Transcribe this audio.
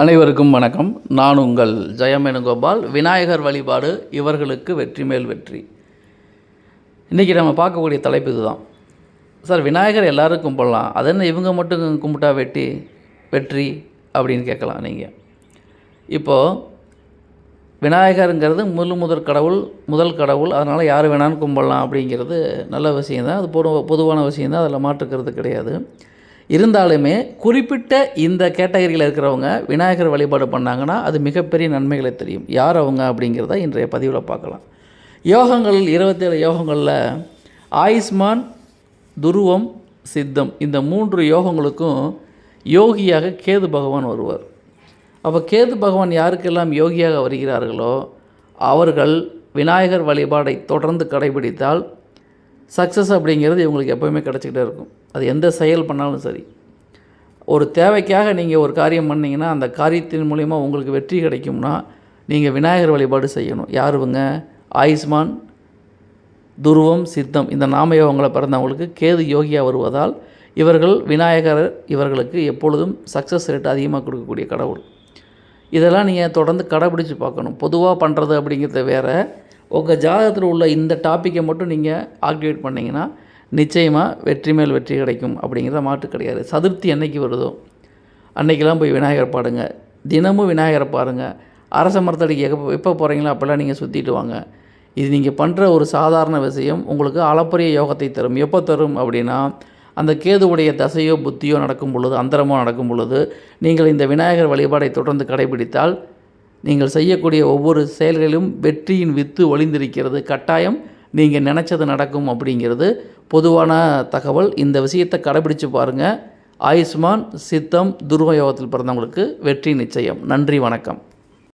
அனைவருக்கும் வணக்கம். நான் உங்கள் ஜெயமேனுகோபால் விநாயகர் வழிபாடு இவர்களுக்கு வெற்றி மேல் வெற்றி. இன்றைக்கி நம்ம பார்க்கக்கூடிய தலைப்பு இதுதான். சார் விநாயகர் எல்லாரும் கும்பிடலாம். அது என்ன இவங்க மட்டும் கும்பிட்டா வெட்டி வெற்றி அப்படின்னு கேட்கலாம் நீங்கள் இப்போது விநாயகருங்கிறது முழு முதற் கடவுள் முதல் கடவுள். அதனால் யார் வேணாலும் கும்பிடலாம் அப்படிங்கிறது நல்ல விஷயந்தான் அது பொது பொதுவான விஷயந்தான் அதில் மாற்றுக்கிறது கிடையாது. இருந்தாலுமே குறிப்பிட்ட இந்த கேட்டகரியில் இருக்கிறவங்க விநாயகர் வழிபாடு பண்ணாங்கன்னா அது மிகப்பெரிய நன்மைகளை தெரியும். யார் அவங்க அப்படிங்கிறத இன்றைய பதிவில் பார்க்கலாம். யோகங்கள் இருபத்தேழு யோகங்களில் ஆயுஷ்மான் துருவம் சித்தம் இந்த மூன்று யோகங்களுக்கும் யோகியாக கேது பகவான் வருவார். அப்போ கேது பகவான் யாருக்கெல்லாம் யோகியாக வருகிறார்களோ அவர்கள் விநாயகர் வழிபாடை தொடர்ந்து கடைபிடித்தால் சக்ஸஸ் அப்படிங்கிறது இவங்களுக்கு எப்போவுமே கிடச்சிக்கிட்டே இருக்கும். அது எந்த செயல் பண்ணாலும் சரி. ஒரு தேவைக்காக நீங்கள் ஒரு காரியம் பண்ணிங்கன்னா அந்த காரியத்தின் மூலிமா உங்களுக்கு வெற்றி கிடைக்கும்னா நீங்கள் விநாயகர் வழிபாடு செய்யணும். யாருவங்க? ஆயுஷ்மான் துருவம் சித்தம். இந்த நாமயோகங்களை பிறந்தவங்களுக்கு கேது யோகியாக வருவதால் இவர்கள் விநாயகர் இவர்களுக்கு எப்பொழுதும் சக்ஸஸ் ரேட் அதிகமாக கொடுக்கக்கூடிய கடவுள். இதெல்லாம் நீங்கள் தொடர்ந்து கடைபிடிச்சு பார்க்கணும். பொதுவாக பண்ணுறது அப்படிங்கிறது வேறு. உங்கள் ஜாதகத்தில் உள்ள இந்த டாப்பிக்கை மட்டும் நீங்கள் ஆக்டிவேட் பண்ணிங்கன்னா நிச்சயமாக வெற்றி மேல் வெற்றி கிடைக்கும் அப்படிங்கிறத மாற்று கிடையாது. சதுர்த்தி என்னைக்கு வருதோ அன்றைக்கெல்லாம் போய் விநாயகர் பாடுங்க. தினமும் விநாயகரை பாருங்கள் அரச மரத்தடிக்கு எப்போ எப்போ போகிறீங்களோ அப்போல்லாம் நீங்கள் சுற்றிட்டு வாங்க. இது நீங்கள் பண்ணுற ஒரு சாதாரண விஷயம். உங்களுக்கு அளப்பரிய யோகத்தை தரும். எப்போ தரும் அப்படின்னா அந்த கேதுவுடைய தசையோ புத்தியோ நடக்கும் பொழுது அந்தரமோ நடக்கும் பொழுது நீங்கள் இந்த விநாயகர் வழிபாடை தொடர்ந்து கடைபிடித்தால் நீங்கள் செய்யக்கூடிய ஒவ்வொரு செயல்களிலும் வெற்றியின் வித்து ஒளிந்திருக்கிறது. கட்டாயம் நீங்கள் நினச்சது நடக்கும் அப்படிங்கிறது பொதுவான தகவல். இந்த விஷயத்தை கடைபிடிச்சு பாருங்கள் ஆயுஷ்மான் சித்தம் துருபயோகத்தில் பிறந்தவங்களுக்கு வெற்றி நிச்சயம். நன்றி வணக்கம்.